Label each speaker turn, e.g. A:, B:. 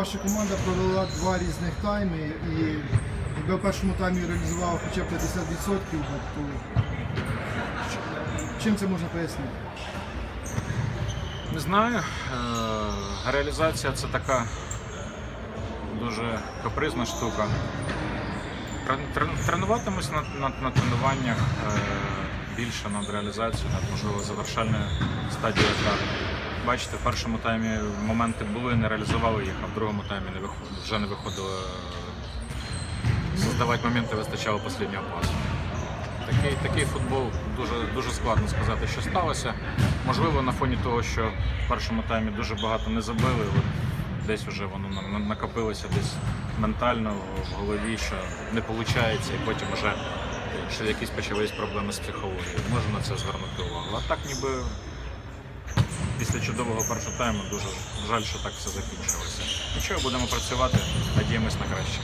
A: ваша команда провела два різних тайми і якби в першому таймі реалізувала хоча б 50%, то чим це можна пояснити?
B: Не знаю. Е, Реалізація це така дуже капризна штука. Трен- трен- Тренуватимусь на, на, на тренуваннях е, більше над реалізацією, над можливо завершальною стадією гри. Бачите, в першому таймі моменти були, не реалізували їх, а в другому таймі не виход, вже не виходило е, создавати моменти, вистачало останнього пасу. Такий, такий футбол дуже, дуже складно сказати, що сталося. Можливо, на фоні того, що в першому таймі дуже багато не забили, от десь вже воно на- на- накопилося десь ментально в голові, що не виходить, і потім вже що якісь почались проблеми з психологією. Можу на це звернути увагу. А так ніби після чудового першого тайму дуже жаль, що так все закінчилося. Нічого, будемо працювати, надіємось на краще.